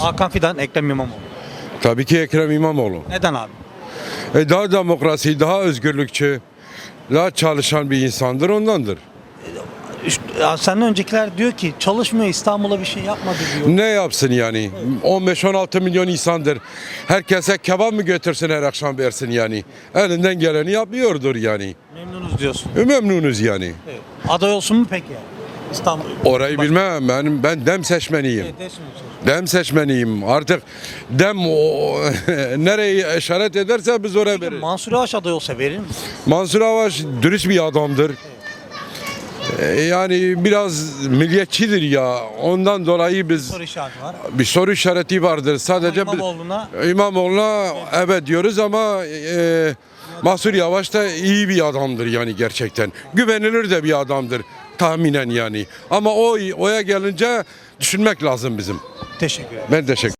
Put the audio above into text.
Hakan Fidan, Ekrem İmamoğlu. Tabii ki Ekrem İmamoğlu. Neden abi? E daha demokrasi, daha özgürlükçü, daha çalışan bir insandır ondandır. Ya senden öncekiler diyor ki çalışmıyor İstanbul'a bir şey yapmadı diyor. Ne yapsın yani? 15-16 milyon insandır. Herkese kebap mı götürsün her akşam versin yani? Elinden geleni yapıyordur yani. Memnunuz diyorsun. E, Memnunuz yani. Evet. Aday olsun mu peki? İstanbul. Orayı bilmem. Ben, ben dem seçmeniyim. Evet, değişmiyorsun. Dem seçmeniyim. Artık dem o, nereyi işaret ederse biz oraya veririz. Mansur Yavaş aday olsa verir misin? Mansur Yavaş dürüst bir adamdır. E, Yani biraz milliyetçidir ya. Ondan dolayı biz Soru işareti var. bir soru işareti vardır. Sadece Ama bir- İmamoğlu'na İmamoğlu'na evet diyoruz ama e, Mansur Yavaş da iyi bir adamdır yani gerçekten. Güvenilir de bir adamdır tahminen yani. Ama o oya gelince düşünmek lazım bizim. teşekkür ederim. Ben teşekkür